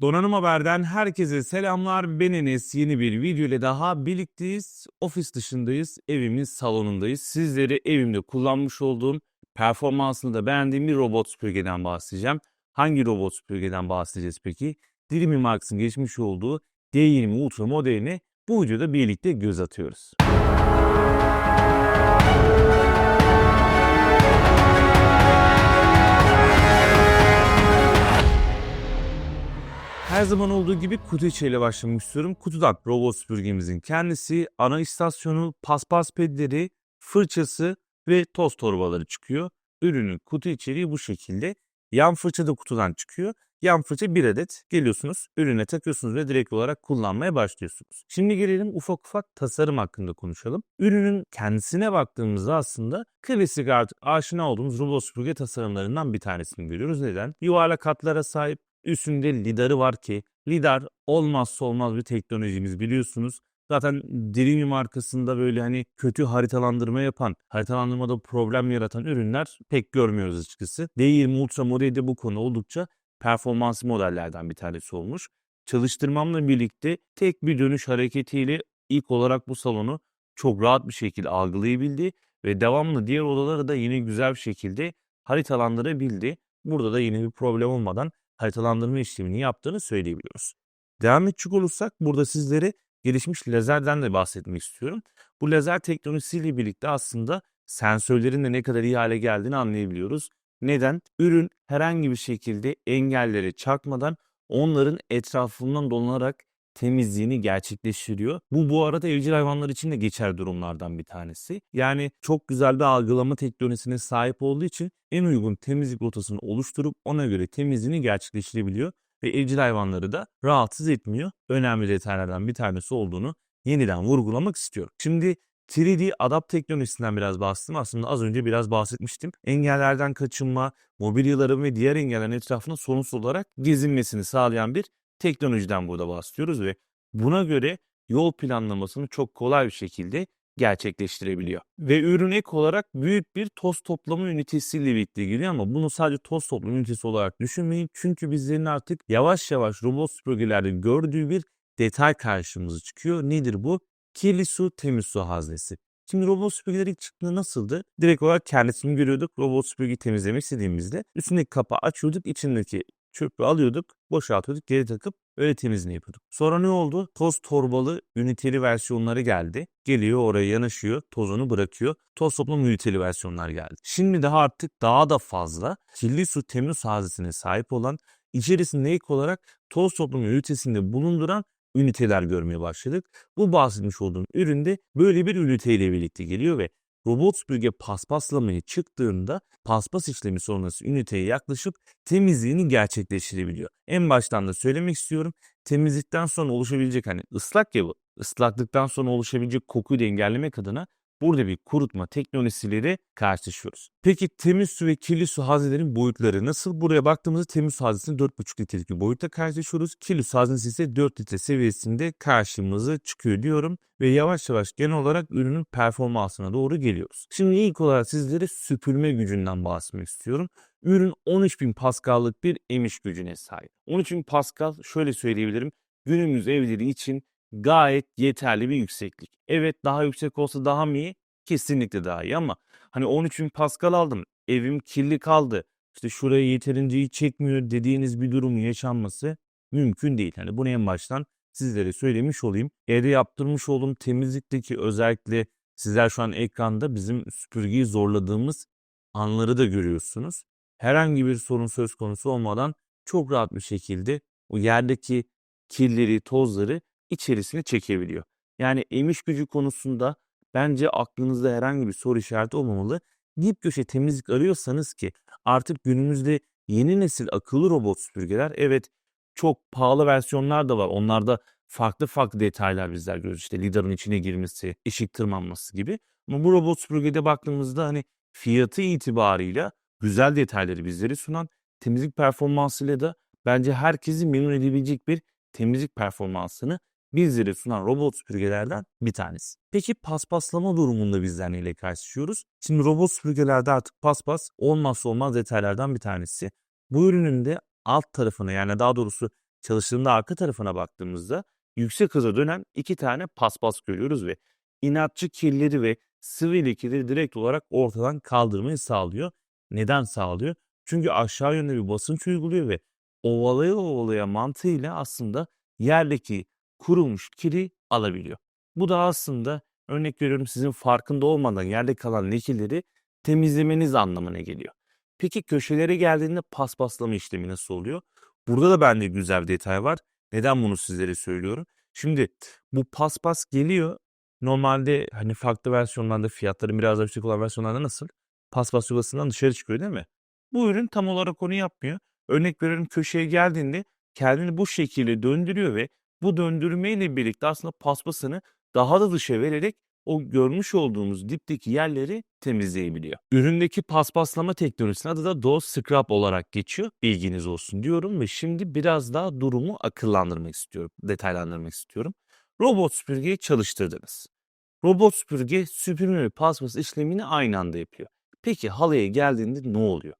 Donanım Haber'den herkese selamlar. Ben Enes. Yeni bir video ile daha birlikteyiz. Ofis dışındayız. Evimin salonundayız. Sizlere evimde kullanmış olduğum performansını da beğendiğim bir robot süpürgeden bahsedeceğim. Hangi robot süpürgeden bahsedeceğiz peki? Dreamy Max'ın geçmiş olduğu D20 Ultra modeline bu videoda birlikte göz atıyoruz. Her zaman olduğu gibi kutu içeriyle başlamak istiyorum. Kutudan robot süpürgemizin kendisi, ana istasyonu, paspas pedleri, fırçası ve toz torbaları çıkıyor. Ürünün kutu içeriği bu şekilde. Yan fırça da kutudan çıkıyor. Yan fırça bir adet geliyorsunuz, ürüne takıyorsunuz ve direkt olarak kullanmaya başlıyorsunuz. Şimdi gelelim ufak ufak tasarım hakkında konuşalım. Ürünün kendisine baktığımızda aslında klasik artık aşina olduğumuz robot süpürge tasarımlarından bir tanesini görüyoruz. Neden? Yuvarlak hatlara sahip, Üstünde lidarı var ki lidar olmazsa olmaz bir teknolojimiz biliyorsunuz. Zaten Dreamy markasında böyle hani kötü haritalandırma yapan, haritalandırmada problem yaratan ürünler pek görmüyoruz açıkçası. D20 Ultra modeli de bu konu oldukça performanslı modellerden bir tanesi olmuş. Çalıştırmamla birlikte tek bir dönüş hareketiyle ilk olarak bu salonu çok rahat bir şekilde algılayabildi ve devamlı diğer odaları da yine güzel bir şekilde haritalandırabildi. Burada da yine bir problem olmadan haritalandırma işlemini yaptığını söyleyebiliyoruz. Devam edecek olursak burada sizlere gelişmiş lazerden de bahsetmek istiyorum. Bu lazer teknolojisiyle birlikte aslında sensörlerin de ne kadar iyi hale geldiğini anlayabiliyoruz. Neden? Ürün herhangi bir şekilde engelleri çakmadan onların etrafından dolanarak temizliğini gerçekleştiriyor. Bu bu arada evcil hayvanlar için de geçer durumlardan bir tanesi. Yani çok güzel bir algılama teknolojisine sahip olduğu için en uygun temizlik rotasını oluşturup ona göre temizliğini gerçekleştirebiliyor ve evcil hayvanları da rahatsız etmiyor. Önemli detaylardan bir tanesi olduğunu yeniden vurgulamak istiyorum. Şimdi 3D adapt teknolojisinden biraz bahsettim. Aslında az önce biraz bahsetmiştim. Engellerden kaçınma, mobilyaların ve diğer engellerin etrafında sorunsuz olarak gezinmesini sağlayan bir teknolojiden burada bahsediyoruz ve buna göre yol planlamasını çok kolay bir şekilde gerçekleştirebiliyor. Ve ürün ek olarak büyük bir toz toplama ünitesiyle birlikte geliyor ama bunu sadece toz toplama ünitesi olarak düşünmeyin. Çünkü bizlerin artık yavaş yavaş robot süpürgelerde gördüğü bir detay karşımıza çıkıyor. Nedir bu? Kirli su, temiz su haznesi. Şimdi robot süpürgeler ilk çıktığında nasıldı? Direkt olarak kendisini görüyorduk. Robot süpürgeyi temizlemek istediğimizde üstündeki kapağı açıyorduk. içindeki çöpü alıyorduk, boşaltıyorduk, geri takıp öyle temizliğini yapıyorduk. Sonra ne oldu? Toz torbalı üniteli versiyonları geldi. Geliyor oraya yanaşıyor, tozunu bırakıyor. Toz toplama üniteli versiyonlar geldi. Şimdi daha artık daha da fazla kirli su temiz haznesine sahip olan içerisinde ilk olarak toz toplama ünitesinde bulunduran üniteler görmeye başladık. Bu bahsetmiş olduğum üründe böyle bir üniteyle birlikte geliyor ve robot süpürge paspaslamaya çıktığında paspas işlemi sonrası üniteye yaklaşıp temizliğini gerçekleştirebiliyor. En baştan da söylemek istiyorum. Temizlikten sonra oluşabilecek hani ıslak ya bu. Islaklıktan sonra oluşabilecek kokuyu da engellemek adına burada bir kurutma teknolojisileri karşılaşıyoruz. Peki temiz su ve kirli su haznelerin boyutları nasıl? Buraya baktığımızda temiz su haznesini 4,5 litrelik bir boyutta karşılaşıyoruz. Kirli su haznesi ise 4 litre seviyesinde karşımıza çıkıyor diyorum. Ve yavaş yavaş genel olarak ürünün performansına doğru geliyoruz. Şimdi ilk olarak sizlere süpürme gücünden bahsetmek istiyorum. Ürün 13.000 Pascal'lık bir emiş gücüne sahip. 13.000 Pascal şöyle söyleyebilirim. Günümüz evleri için gayet yeterli bir yükseklik. Evet daha yüksek olsa daha mı iyi? Kesinlikle daha iyi ama hani 13.000 Pascal aldım. Evim kirli kaldı. İşte şuraya yeterince iyi çekmiyor dediğiniz bir durum yaşanması mümkün değil. Hani bunu en baştan sizlere söylemiş olayım. Evde yaptırmış olduğum temizlikteki özellikle sizler şu an ekranda bizim süpürgeyi zorladığımız anları da görüyorsunuz. Herhangi bir sorun söz konusu olmadan çok rahat bir şekilde o yerdeki kirleri, tozları içerisine çekebiliyor. Yani emiş gücü konusunda bence aklınızda herhangi bir soru işareti olmamalı. Dip köşe temizlik arıyorsanız ki artık günümüzde yeni nesil akıllı robot süpürgeler evet çok pahalı versiyonlar da var. Onlarda farklı farklı detaylar bizler görüyoruz. İşte lidarın içine girmesi, ışık tırmanması gibi. Ama bu robot süpürgede baktığımızda hani fiyatı itibarıyla güzel detayları bizlere sunan temizlik performansıyla da bence herkesi memnun edebilecek bir temizlik performansını bizlere sunan robot süpürgelerden bir tanesi. Peki paspaslama durumunda bizler neyle karşılaşıyoruz? Şimdi robot süpürgelerde artık paspas olmazsa olmaz detaylardan bir tanesi. Bu ürünün de alt tarafına yani daha doğrusu çalıştığında arka tarafına baktığımızda yüksek hıza dönen iki tane paspas görüyoruz ve inatçı kirleri ve sıvı lekeleri direkt olarak ortadan kaldırmayı sağlıyor. Neden sağlıyor? Çünkü aşağı yönde bir basınç uyguluyor ve ovalaya ovalaya mantığıyla aslında yerdeki kurumuş kiri alabiliyor. Bu da aslında örnek veriyorum sizin farkında olmadan yerde kalan lekeleri temizlemeniz anlamına geliyor. Peki köşelere geldiğinde paspaslama işlemi nasıl oluyor? Burada da bende güzel bir detay var. Neden bunu sizlere söylüyorum? Şimdi bu paspas geliyor. Normalde hani farklı versiyonlarda fiyatları biraz daha yüksek olan versiyonlarda nasıl? Paspas yuvasından dışarı çıkıyor değil mi? Bu ürün tam olarak onu yapmıyor. Örnek veriyorum köşeye geldiğinde kendini bu şekilde döndürüyor ve bu döndürmeyle birlikte aslında paspasını daha da dışa vererek o görmüş olduğumuz dipteki yerleri temizleyebiliyor. Üründeki paspaslama teknolojisinin adı da Dose Scrub olarak geçiyor. Bilginiz olsun diyorum ve şimdi biraz daha durumu akıllandırmak istiyorum, detaylandırmak istiyorum. Robot süpürgeyi çalıştırdınız. Robot süpürge süpürme ve paspas işlemini aynı anda yapıyor. Peki halıya geldiğinde ne oluyor?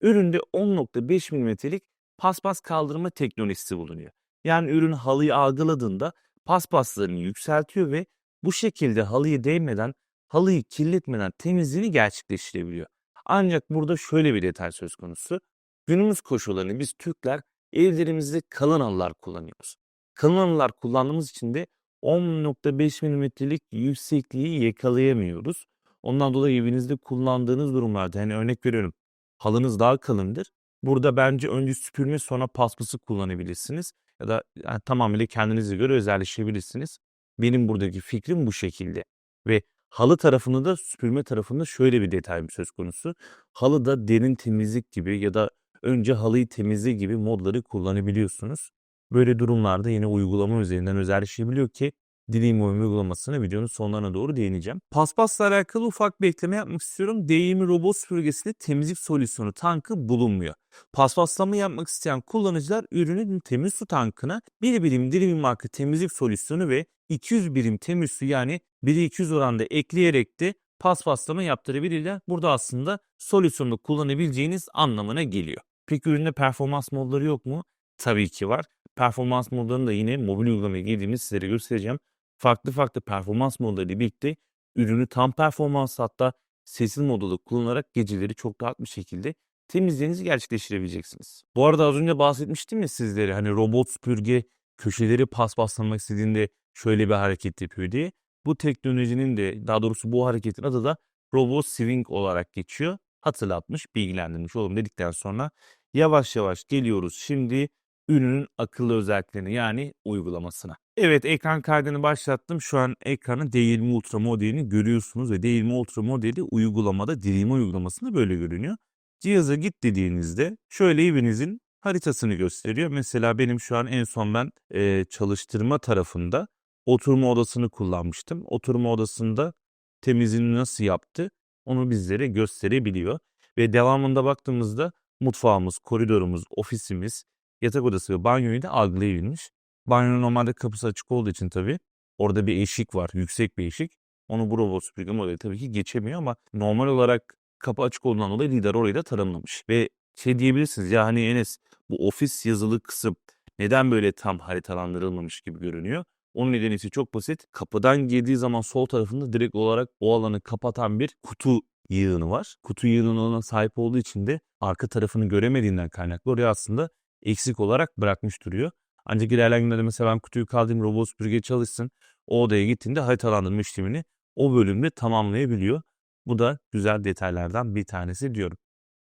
Üründe 10.5 mm'lik paspas kaldırma teknolojisi bulunuyor. Yani ürün halıyı algıladığında paspaslarını yükseltiyor ve bu şekilde halıyı değmeden, halıyı kirletmeden temizliğini gerçekleştirebiliyor. Ancak burada şöyle bir detay söz konusu. Günümüz koşullarını biz Türkler evlerimizde kalın halılar kullanıyoruz. Kalın halılar kullandığımız için de 10.5 mm'lik yüksekliği yakalayamıyoruz. Ondan dolayı evinizde kullandığınız durumlarda hani örnek veriyorum halınız daha kalındır. Burada bence önce süpürme sonra paspası kullanabilirsiniz. Ya da yani tamamıyla kendinize göre özelleşebilirsiniz. Benim buradaki fikrim bu şekilde. Ve halı tarafında da süpürme tarafında şöyle bir detay söz konusu. Halıda derin temizlik gibi ya da önce halıyı temizle gibi modları kullanabiliyorsunuz. Böyle durumlarda yine uygulama üzerinden özelleşebiliyor ki Dream uygulamasına videonun sonlarına doğru değineceğim. Paspasla alakalı ufak bir ekleme yapmak istiyorum. D20 robot süpürgesinde temizlik solüsyonu tankı bulunmuyor. Paspaslama yapmak isteyen kullanıcılar ürünün temiz su tankına 1 birim Dream marka temizlik solüsyonu ve 200 birim temiz su yani 1'e 200 oranda ekleyerek de paspaslama yaptırabilirler. Burada aslında solüsyonu kullanabileceğiniz anlamına geliyor. Peki üründe performans modları yok mu? Tabii ki var. Performans modlarını da yine mobil uygulamaya girdiğimde sizlere göstereceğim farklı farklı performans modları ile birlikte ürünü tam performans hatta sessiz modda kullanarak geceleri çok rahat bir şekilde temizliğinizi gerçekleştirebileceksiniz. Bu arada az önce bahsetmiştim ya sizlere hani robot süpürge köşeleri paspaslamak istediğinde şöyle bir hareket yapıyor diye. Bu teknolojinin de daha doğrusu bu hareketin adı da robot swing olarak geçiyor. Hatırlatmış, bilgilendirmiş olalım dedikten sonra yavaş yavaş geliyoruz şimdi ürünün akıllı özelliklerine yani uygulamasına. Evet ekran kaydını başlattım. Şu an ekranın D20 Ultra modelini görüyorsunuz ve D20 Ultra modeli uygulamada Dream uygulamasında böyle görünüyor. Cihaza git dediğinizde şöyle evinizin haritasını gösteriyor. Mesela benim şu an en son ben e, çalıştırma tarafında oturma odasını kullanmıştım. Oturma odasında temizliğini nasıl yaptı onu bizlere gösterebiliyor. Ve devamında baktığımızda mutfağımız, koridorumuz, ofisimiz, yatak odası ve banyoyu da algılayabilmiş. Banyonun normalde kapısı açık olduğu için tabii orada bir eşik var. Yüksek bir eşik. Onu bu robot süpürge modeli tabii ki geçemiyor ama normal olarak kapı açık olduğundan dolayı lider orayı da tanımlamış. Ve şey diyebilirsiniz ya hani Enes bu ofis yazılı kısım neden böyle tam haritalandırılmamış gibi görünüyor? Onun nedeni ise çok basit. Kapıdan girdiği zaman sol tarafında direkt olarak o alanı kapatan bir kutu yığını var. Kutu yığınına sahip olduğu için de arka tarafını göremediğinden kaynaklı oraya aslında eksik olarak bırakmış duruyor. Ancak ilerleyen günlerde mesela ben kutuyu kaldırayım robot süpürge çalışsın. O odaya gittiğinde haritalandırma işlemini o bölümde tamamlayabiliyor. Bu da güzel detaylardan bir tanesi diyorum.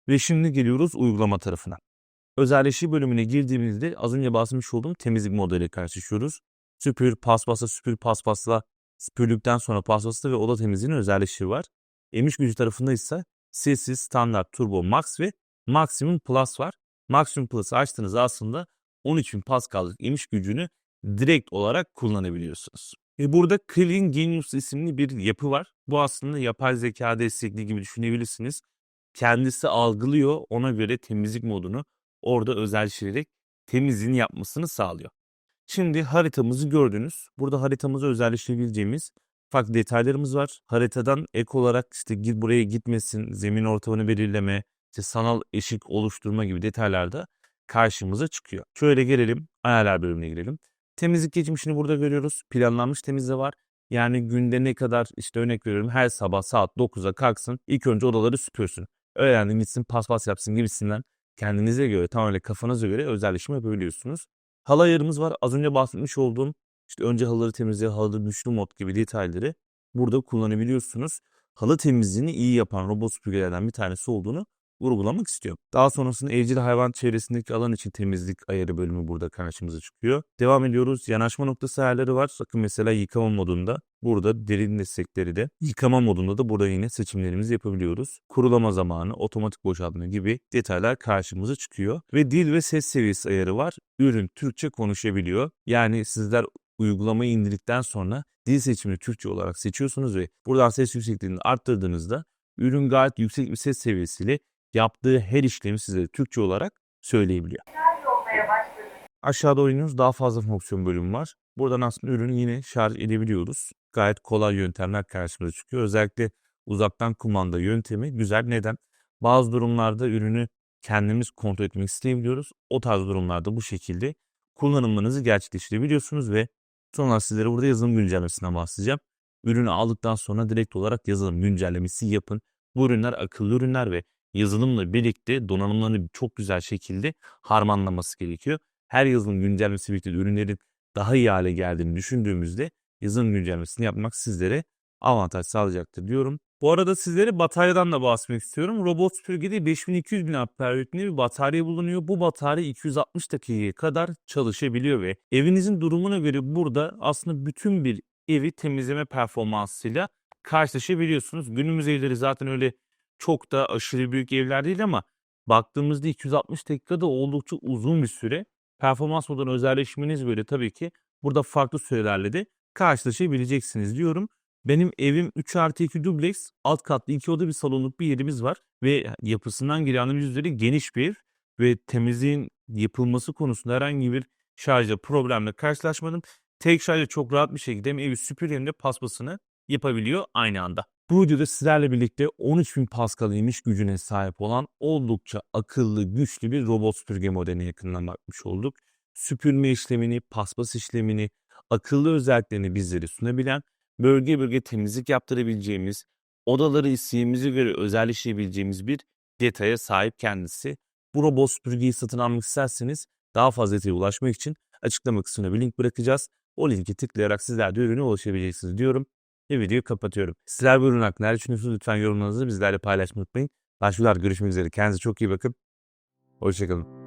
Ve şimdi geliyoruz uygulama tarafına. Özelleşi bölümüne girdiğimizde az önce bahsetmiş olduğum temizlik modeli karşılaşıyoruz. Süpür, paspasla, süpür, paspasla, süpürlükten sonra paspasla ve oda temizliğinin özelleşi var. Emiş gücü tarafında ise sessiz, standart, turbo, max ve maksimum plus var. Maximum Plus'ı açtığınızda aslında 13.000 Pascal'lık emiş gücünü direkt olarak kullanabiliyorsunuz. E burada Clean Genius isimli bir yapı var. Bu aslında yapay zeka destekli gibi düşünebilirsiniz. Kendisi algılıyor, ona göre temizlik modunu orada özelleştirerek temizliğini yapmasını sağlıyor. Şimdi haritamızı gördünüz. Burada haritamızı özelleştirebileceğimiz farklı detaylarımız var. Haritadan ek olarak işte git buraya gitmesin, zemin ortamını belirleme, işte sanal eşik oluşturma gibi detaylarda karşımıza çıkıyor. Şöyle gelelim ayarlar bölümüne girelim. Temizlik geçmişini burada görüyoruz. Planlanmış temizliği var. Yani günde ne kadar işte örnek veriyorum her sabah saat 9'a kalksın ilk önce odaları süpürsün. Öğlendim gitsin paspas yapsın gibisinden kendinize göre tamamen kafanıza göre özelleşme yapabiliyorsunuz. Halı ayarımız var. Az önce bahsetmiş olduğum işte önce halıları temizle, halıda güçlü mod gibi detayları burada kullanabiliyorsunuz. Halı temizliğini iyi yapan robot süpürgelerden bir tanesi olduğunu vurgulamak istiyorum. Daha sonrasında evcil hayvan çevresindeki alan için temizlik ayarı bölümü burada karşımıza çıkıyor. Devam ediyoruz. Yanaşma noktası ayarları var. Bakın mesela yıkama modunda burada derin destekleri de yıkama modunda da burada yine seçimlerimizi yapabiliyoruz. Kurulama zamanı, otomatik boşaltma gibi detaylar karşımıza çıkıyor. Ve dil ve ses seviyesi ayarı var. Ürün Türkçe konuşabiliyor. Yani sizler uygulamayı indirdikten sonra dil seçimini Türkçe olarak seçiyorsunuz ve buradan ses yüksekliğini arttırdığınızda ürün gayet yüksek bir ses seviyesiyle yaptığı her işlemi size Türkçe olarak söyleyebiliyor. Aşağıda oynuyoruz. Daha fazla fonksiyon bölümü var. Buradan aslında ürünü yine şarj edebiliyoruz. Gayet kolay yöntemler karşımıza çıkıyor. Özellikle uzaktan kumanda yöntemi güzel. Neden? Bazı durumlarda ürünü kendimiz kontrol etmek isteyebiliyoruz. O tarz durumlarda bu şekilde kullanımlarınızı gerçekleştirebiliyorsunuz ve sonra sizlere burada yazılım güncellemesinden bahsedeceğim. Ürünü aldıktan sonra direkt olarak yazılım güncellemesi yapın. Bu ürünler akıllı ürünler ve yazılımla birlikte donanımlarını çok güzel şekilde harmanlaması gerekiyor. Her yazılım güncellemesi birlikte ürünlerin daha iyi hale geldiğini düşündüğümüzde yazılım güncellemesini yapmak sizlere avantaj sağlayacaktır diyorum. Bu arada sizlere bataryadan da bahsetmek istiyorum. Robot süpürgede 5200 mAh yükünde bir batarya bulunuyor. Bu batarya 260 dakikaya kadar çalışabiliyor ve evinizin durumuna göre burada aslında bütün bir evi temizleme performansıyla karşılaşabiliyorsunuz. Günümüz evleri zaten öyle çok da aşırı büyük evler değil ama baktığımızda 260 dakikada oldukça uzun bir süre. Performans modunu özelleşmeniz böyle tabii ki burada farklı sürelerle de karşılaşabileceksiniz diyorum. Benim evim 3 artı 2 dubleks, alt katlı 2 oda bir salonluk bir yerimiz var ve yapısından analiz üzeri geniş bir ev ve temizliğin yapılması konusunda herhangi bir şarjda problemle karşılaşmadım. Tek şarjda çok rahat bir şekilde hem evi süpürge de paspasını yapabiliyor aynı anda. Bu videoda sizlerle birlikte 13.000 Pascal emiş gücüne sahip olan oldukça akıllı, güçlü bir robot süpürge modeline yakından bakmış olduk. Süpürme işlemini, paspas işlemini, akıllı özelliklerini bizlere sunabilen, bölge bölge temizlik yaptırabileceğimiz, odaları isteğimize göre özelleştirebileceğimiz bir detaya sahip kendisi. Bu robot süpürgeyi satın almak isterseniz daha fazla detaya ulaşmak için açıklama kısmına bir link bırakacağız. O linki tıklayarak sizler de ürüne ulaşabileceksiniz diyorum ve videoyu kapatıyorum. Sizler bu ürün hakkında ne düşünüyorsunuz? Lütfen yorumlarınızı bizlerle paylaşmayı unutmayın. Başvurular görüşmek üzere. Kendinize çok iyi bakın. Hoşçakalın.